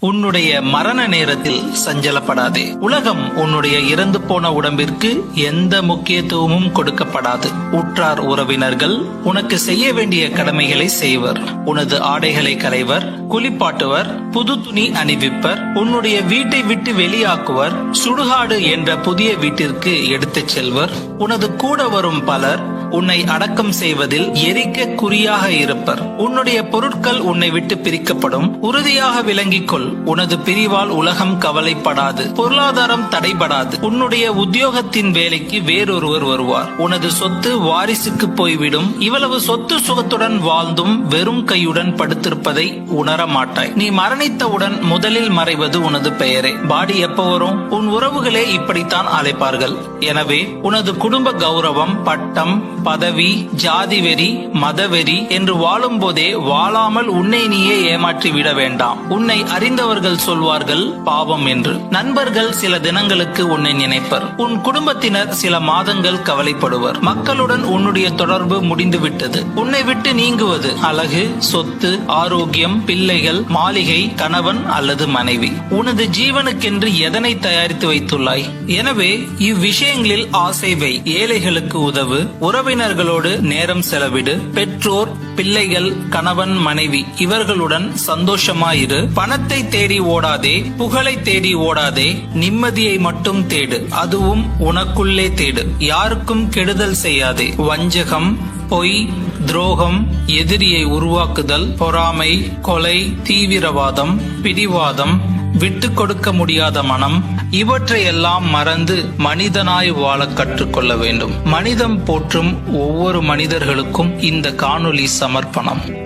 உன்னுடைய மரண நேரத்தில் சஞ்சலப்படாதே. உலகம் உன்னுடைய இறந்து போன உடம்பிற்கு எந்த முக்கியத்துவமும் கொடுக்கப்படாது. உற்றார் உறவினர்கள் உனக்கு செய்ய வேண்டிய கடமைகளை செய்வர். உனது ஆடைகளை களைவர் குளிப்பாட்டுவர் புது துணி அணிவிப்பர் உன்னுடைய வீட்டை விட்டு வெளியாக்குவர் சுடுகாடு என்ற புதிய வீட்டிற்கு எடுத்துச் செல்வர். உனது கூட வரும் பலர் உன்னை அடக்கம் செய்வதில் எரிக்க குறியாக இருப்பர். உன்னுடைய பொருட்கள் உன்னை விட்டு பிரிக்கப்படும். உறுதியாக விளங்கிக் கொள் உனது பிரிவால் உலகம் கவலைப்படாது. பொருளாதாரம் தடைபடாது. உன்னுடைய உத்தியோகத்தின் வேலைக்கு வேறொருவர் வருவார். உனது சொத்து வாரிசுக்கு போய்விடும். இவ்வளவு சொத்து சுகத்துடன் வாழ்ந்தும் வெறும் கையுடன் படுத்திருப்பதை உணர மாட்டாய். நீ மரணித்தவுடன் முதலில் மறைவது உனது பெயரே. பாடி எப்ப வரும்? உன் உறவுகளே இப்படித்தான் அழைப்பார்கள். எனவே உனது குடும்ப கௌரவம் பட்டம் பதவி ஜாதி வெறி மதவெறி என்று வாழும் போதே வாழாமல் உன்னை நீயே ஏமாற்றி விட வேண்டாம். உன்னை அறிந்தவர்கள் சொல்வார்கள் பாவம் என்று. நண்பர்கள் சில தினங்களுக்கு உன்னை நினைப்பர். உன் குடும்பத்தினர் சில மாதங்கள் கவலைப்படுவர். மக்களுடன் உன்னுடைய தொடர்பு முடிந்துவிட்டது. உன்னை விட்டு நீங்குவது அழகு சொத்து ஆரோக்கியம் பிள்ளைகள் மாளிகை கணவன் அல்லது மனைவி. உனது ஜீவனுக்கென்று எதனை தயாரித்து வைத்துள்ளாய்? எனவே இவ்விஷயங்களில் ஆசை வை. ஏழைகளுக்கு உதவு உறவை உறவினர்களோடு நேரம் செலவிடு. பெற்றோர் பிள்ளைகள் கணவன் மனைவி இவர்களுடன் சந்தோஷமாயிரு. பணத்தை தேடி ஓடாதே புகழை தேடி ஓடாதே நிம்மதியை மட்டும் தேடு. அதுவும் உனக்குள்ளே தேடு. யாருக்கும் கெடுதல் செய்யாதே. வஞ்சகம் பொய் துரோகம் எதிரியை உருவாக்குதல் பொறாமை கொலை தீவிரவாதம் பிடிவாதம் விட்டு கொடுக்க முடியாத மனம் இவற்றையெல்லாம் மறந்து மனிதனாய் வாழ கற்றுக்கொள்ள வேண்டும். மனிதம் போற்றும் ஒவ்வொரு மனிதர்களுக்கும் இந்த காணொளி சமர்ப்பணம்.